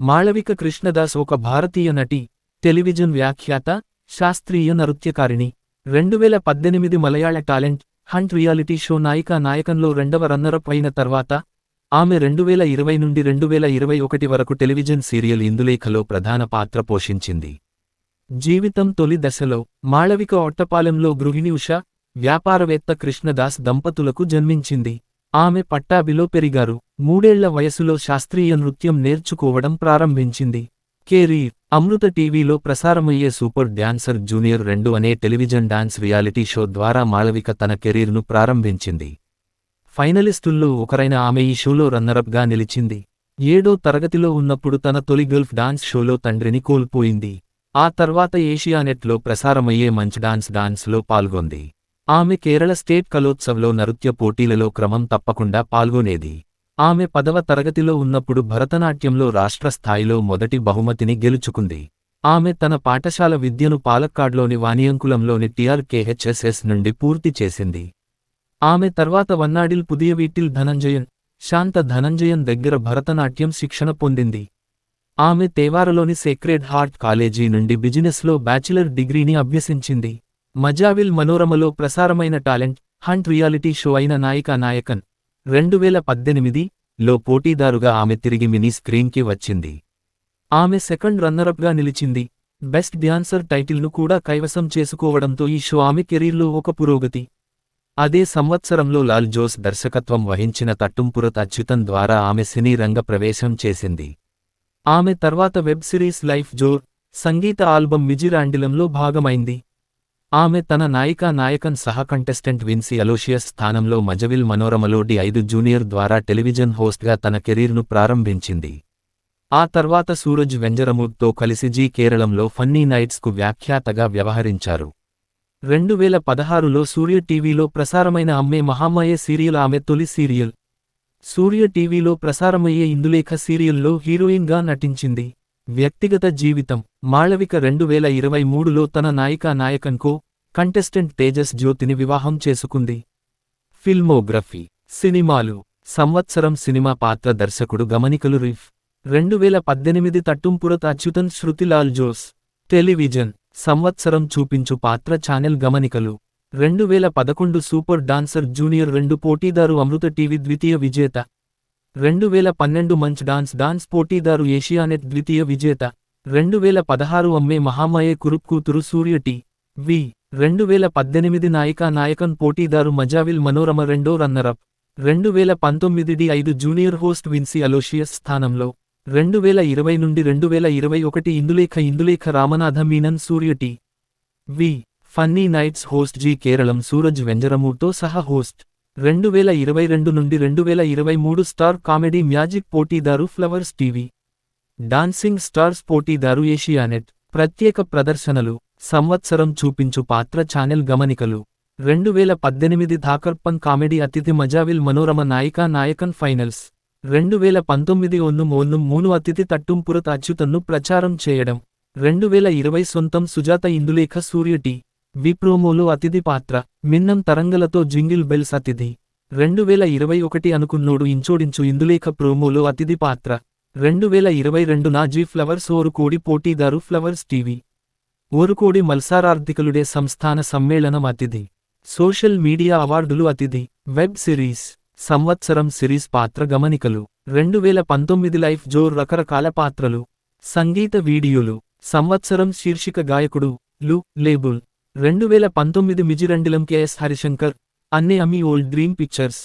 మాళవిక కృష్ణదాస్ ఒక భారతీయ నటి టెలివిజన్ వ్యాఖ్యాత శాస్త్రీయ నృత్యకారిణి. రెండువేల పద్దెనిమిది Malayala talent hunt reality show నాయికా నాయకంలో రెండవ రన్నరప్ అయిన తర్వాత ఆమె రెండువేల ఇరవై నుండి రెండువేల ఇరవై ఒకటి వరకు టెలివిజన్ సీరియల్ ఇందులేఖలో ప్రధాన పాత్ర పోషించింది. జీవితం తొలి దశలో మాళవిక ఒట్టపాలెంలో గృహిణి ఉష వ్యాపారవేత్త కృష్ణదాస్ దంపతులకు జన్మించింది. ఆమె పట్టాభిలో పెరిగారు. మూడేళ్ళ వయసులో శాస్త్రీయ నృత్యం నేర్చుకోవడం ప్రారంభించింది. కెరీర్ అమృత టీవీలో ప్రసారమయ్యే సూపర్ డ్యాన్సర్ జూనియర్ రెండు అనే టెలివిజన్ డాన్స్ రియాలిటీ షో ద్వారా మాళవిక తన కెరీర్ను ప్రారంభించింది. ఫైనలిస్టుల్లో ఒకరైన ఆమె ఈ షోలో రన్నరప్గా నిలిచింది. ఏడో తరగతిలో ఉన్నప్పుడు తన తొలి గల్ఫ్ డాన్స్ షోలో తండ్రిని కోల్పోయింది. ఆ తర్వాత ఏషియానెట్లో ప్రసారమయ్యే మంచ్ డాన్స్ డాన్స్లో పాల్గొంది. ఆమె కేరళ స్టేట్ కలోత్సవ్లో నృత్య పోటీలలో క్రమం తప్పకుండా పాల్గొనేది. ఆమె పదవ తరగతిలో ఉన్నప్పుడు భరతనాట్యంలో రాష్ట్ర స్థాయిలో మొదటి బహుమతిని గెలుచుకుంది. ఆమె తన పాఠశాల విద్యను పాలక్కాడ్లోని వానియంకులంలోని టీఆర్కేహెచ్ఎస్ఎస్ నుండి పూర్తి చేసింది. ఆమె తర్వాత వన్నాడిల్ పుదియ వీటిల్ ధనంజయన్ శాంత ధనంజయన్ దగ్గర భరతనాట్యం శిక్షణ పొందింది. ఆమె తేవారలోని సేక్రెడ్ హార్ట్ కాలేజీ నుండి బిజినెస్లో బ్యాచిలర్ డిగ్రీని అభ్యసించింది. మజావిల్ మనోరమలో ప్రసారమైన టాలెంట్ హంట్ రియాలిటీ షో అయిన నాయికా నాయకన్. రెండువేల పద్దెనిమిది లో పోటీదారుగా ఆమె తిరిగి మినీ స్క్రీన్కి వచ్చింది. ఆమె సెకండ్ రన్నరప్గా నిలిచింది. బెస్ట్ డ్యాన్సర్ టైటిల్ను కూడా కైవసం చేసుకోవడంతో ఈ షో ఆమె కెరీర్లో ఒక పురోగతి. అదే సంవత్సరంలో లాల్ జోస్ దర్శకత్వం వహించిన తట్టుంపురత్ అచ్యుతన్ ద్వారా ఆమె సినీ రంగ ప్రవేశం చేసింది. ఆమె తర్వాత వెబ్ సిరీస్ లైఫ్ జోర్ సంగీత ఆల్బం మిజిరాండిలంలో భాగమైంది. ఆమె తన నాయికా నాయకన్ సహ కంటెస్టెంట్ విన్సీ అలోషియస్ స్థానంలో మజవిల్ మనోరమలో డి ఐదు జూనియర్ ద్వారా టెలివిజన్ హోస్ట్గా తన కెరీర్ను ప్రారంభించింది. ఆ తర్వాత సూరజ్ వెంజరమూర్తో కలిసి జీ కేరళంలో ఫన్నీ నైట్స్కు వ్యాఖ్యాతగా వ్యవహరించారు. రెండు వేల పదహారులో సూర్య టీవీలో ప్రసారమైన అమ్మే మహామాయ సీరియల్ ఆమె తొలి సీరియల్. సూర్య టీవీలో ప్రసారమయ్యే ఇందులేఖ సీరియల్లో హీరోయిన్గా నటించింది. వ్యక్తిగత జీవితం. మాళవిక రెండు వేల ఇరవై మూడులో తన నాయికా నాయకన్కో కంటెస్టెంట్ తేజస్ జ్యోతిని వివాహం చేసుకుంది. ఫిల్మోగ్రఫీ సినిమాలు సంవత్సరం సినిమా పాత్ర దర్శకుడు గమనికలు రిఫ్. రెండు వేల పద్దెనిమిది తట్టుంపురత్ అచ్యుతన్ శృతిలాల్ జోస్. టెలివిజన్ సంవత్సరం చూపించు పాత్ర ఛానెల్ గమనికలు. రెండు వేల పదకొండు సూపర్ డాన్సర్ జూనియర్ రెండు పోటీదారు అమృత టీవీ ద్వితీయ విజేత. రెండు వేల పన్నెండు మంచ్ డాన్స్ డాన్స్ పోటీదారు ఏషియానెట్ ద్వితీయ విజేత. రెండు వేల పదహారు అమ్మే మహామయే కురుప్ కూతురు సూర్య టి. వి. రెండు వేల పద్దెనిమిది నాయికా నాయకన్ పోటీదారు మజావిల్ మనోరమ రెండో రన్నరప్. రెండు వేల పంతొమ్మిది డి ఐదు జూనియర్ హోస్ట్ విన్సీ అలోషియస్ స్థానంలో. రెండు వేల ఇరవై నుండి రెండు వేల ఇరవై ఒకటి Indulekha Indulekha Ramanatha Menon Surya T. V. Funny nights host Zee Keralam Suraj వెంజరమూర్తో సహా హోస్ట్. రెండు వేల ఇరవై రెండు నుండి రెండు వేల ఇరవై మూడు స్టార్ కామెడీ మ్యాజిక్ పోటీదారు ఫ్లవర్స్ టీవీ. డాన్సింగ్ స్టార్స్ పోటీదారు ఏషియానెట్. ప్రత్యేక ప్రదర్శనలు. సంవత్సరం చూపించు పాత్ర ఛానెల్ గమనికలు. రెండు వేల పద్దెనిమిది ధాకర్పన్ కామెడీ అతిథి మజావిల్ మనోరమ నాయికా నాయకన్ ఫైనల్స్. రెండు వేల పంతొమ్మిది ఒన్ను మోన్ను మూను అతిథి తట్టుంపురత అచ్యుతన్ను ప్రచారం చేయడం. రెండు వేల ఇరవై సొంతం సుజాత ఇందులేఖ సూర్యటి. విప్రోమోలు అతిథి పాత్ర మిన్నం తరంగలతో జింగిల్ బెల్స్ అతిథి. రెండు వేల ఇరవై ఒకటి అనుకున్నోడు ఇంచోడించు ఇందులేఖ ప్రోమోలో అతిథి పాత్ర. రెండు వేల ఇరవై రెండు నా జీ ఫ్లవర్స్ ఓరుకోడి పోటీదారు ఫ్లవర్స్ టీవీ. ఓరుకోడి మల్సారార్థికలుడే సంస్థాన సమ్మేళనం అతిథి. సోషల్ మీడియా అవార్డులు అతిథి. వెబ్ సిరీస్ సంవత్సరం సిరీస్ పాత్ర గమనికలు. రెండు వేల పంతొమ్మిది లైఫ్ జోర్ రకరకాల పాత్రలు. సంగీత వీడియోలు. సంవత్సరం శీర్షిక గాయకుడు లు లేబుల్. రెండు వేల పంతొమ్మిది మిజిరండిలం కెఎస్ హరిశంకర్ అన్నే అమి ఓల్డ్ డ్రీమ్ పిక్చర్స్.